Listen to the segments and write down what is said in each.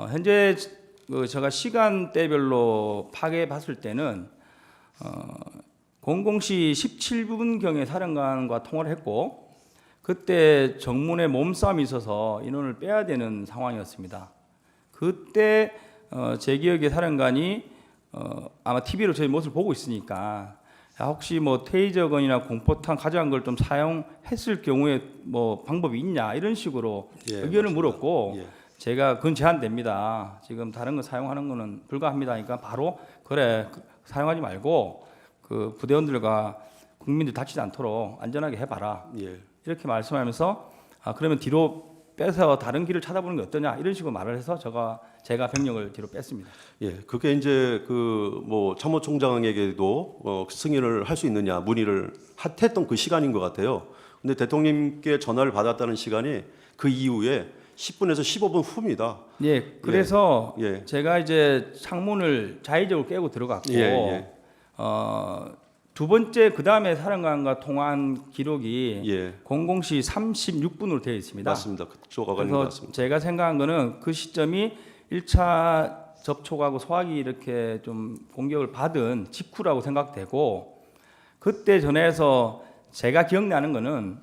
어, 현재 그 제가 시간대별로 파악해 봤을 때는 어, 00시 17분 경에 사령관과 통화를 했고 그때 정문에 몸싸움이 있어서 인원을 빼야 되는 상황이었습니다. 그때 어, 제 기억에 사령관이 어, 아마 TV로 저희 모습을 보고 있으니까 야, 혹시 뭐 테이저건이나 공포탄 가져간 걸 좀 사용했을 경우에 뭐 방법이 있냐 이런 식으로 예, 의견을 맞습니다. 물었고 예. 제가 그건 제한됩니다. 지금 다른 거 사용하는 거는 불가합니다. 하니까 바로 그래 그, 사용하지 말고 그 부대원들과 국민들 다치지 않도록 안전하게 해봐라 예. 이렇게 말씀하면서 아 그러면 뒤로 빼서 다른 길을 찾아보는 게 어떠냐 이런 식으로 말을 해서 제가 제가 병력을 뒤로 뺐습니다. 예, 그게 이제 그 뭐 참모총장에게도 어, 승인을 할 수 있느냐 문의를 하- 했던 그 시간인 것 같아요. 근데 대통령님께 전화를 받았다는 시간이 그 이후에 10분에서 15분 후입니다. 예, 그래서 예. 제가 이제 창문을 자의적으로 깨고 들어갔고 예, 예. 어, 두 번째 그 다음에 사령관과 통화한 기록이 예, 00시 36분으로 되어 있습니다. 맞습니다. 그쪽 어간인 것 그래서. 제가 생각한 거는 그 시점이 1차 접촉하고 소화기 이렇게 좀 공격을 받은 직후라고 생각되고 그때 전에서 제가 기억나는 거는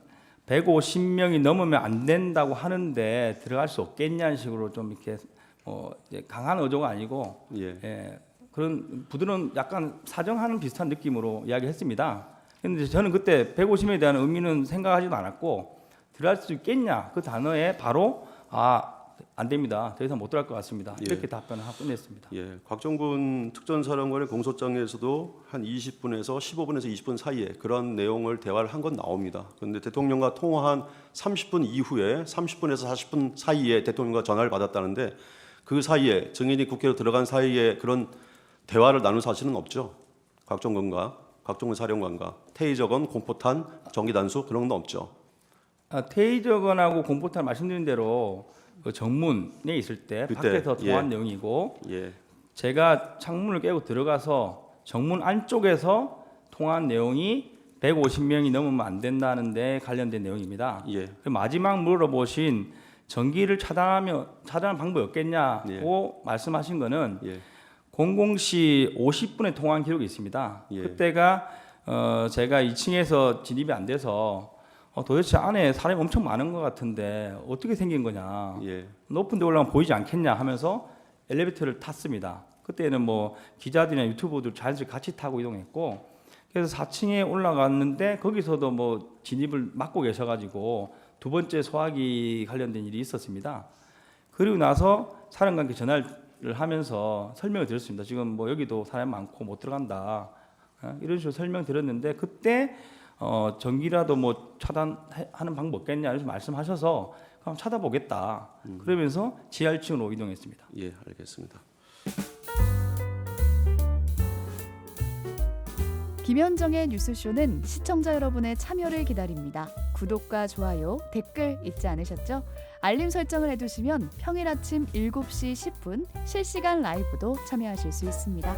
150명이 넘으면 안 된다고 하는데 들어갈 수 없겠냐는 식으로 좀 이렇게 뭐 이제 강한 어조가 아니고 예, 예, 그런 부드러운 약간 사정하는 비슷한 느낌으로 이야기했습니다. 근데 저는 그때 150명에 대한 의미는 생각하지도 않았고 들어갈 수 있겠냐 그 단어에 바로 아 안 됩니다. 더 이상 못 들어갈 것 같습니다. 예. 이렇게 답변을 하고 끝냈습니다. 예. 곽정군 특전사령관의 공소장에서도 한 20분에서 15분에서 20분 사이에 그런 내용을 대화를 한 건 나옵니다. 그런데 대통령과 통화한 30분 이후에 30분에서 40분 사이에 대통령과 전화를 받았다는데 그 사이에 증인이 국회로 들어간 사이에 그런 대화를 나눈 사실은 없죠. 곽정군과 곽정군 사령관과 테이저건, 공포탄, 전기단수 그런 건 없죠. 아, 테이저건하고 공포탄 말씀드린 대로 그 정문에 있을 때 그때, 밖에서 통화한 예. 내용이고 예, 제가 창문을 깨고 들어가서 정문 안쪽에서 통화한 내용이 150명이 넘으면 안 된다는데 관련된 내용입니다. 예, 그 마지막 물어보신 전기를 차단하며 차단할 방법이 없겠냐고 말씀하신 거는 예, 00시 50분에 통화한 기록이 있습니다. 예. 그때가 어 제가 2층에서 진입이 안 돼서 어 도대체 안에 사람이 엄청 많은 것 같은데 어떻게 생긴 거냐 예, 높은 데 올라가면 보이지 않겠냐 하면서 엘리베이터를 탔습니다. 그때는 뭐 기자들이나 유튜버들 자연스럽게 같이 타고 이동했고 그래서 4층에 올라갔는데 거기서도 뭐 진입을 막고 계셔가지고 두 번째 소화기 관련된 일이 있었습니다. 그리고 나서 사령관께 전화를 하면서 설명을 드렸습니다. 지금 뭐 여기도 사람 많고 못 들어간다. 어, 이런 식으로 설명 드렸는데 그때 어, 전기라도 뭐 차단하는 방법 없겠냐 이렇게 말씀하셔서 그럼 찾아보겠다. 그러면서 지하 1층으로 이동했습니다. 예, 알겠습니다. 김현정의 뉴스쇼는 시청자 여러분의 참여를 기다립니다. 구독과 좋아요, 댓글 잊지 않으셨죠? 알림 설정을 해두시면 평일 아침 7시 10분 실시간 라이브도 참여하실 수 있습니다.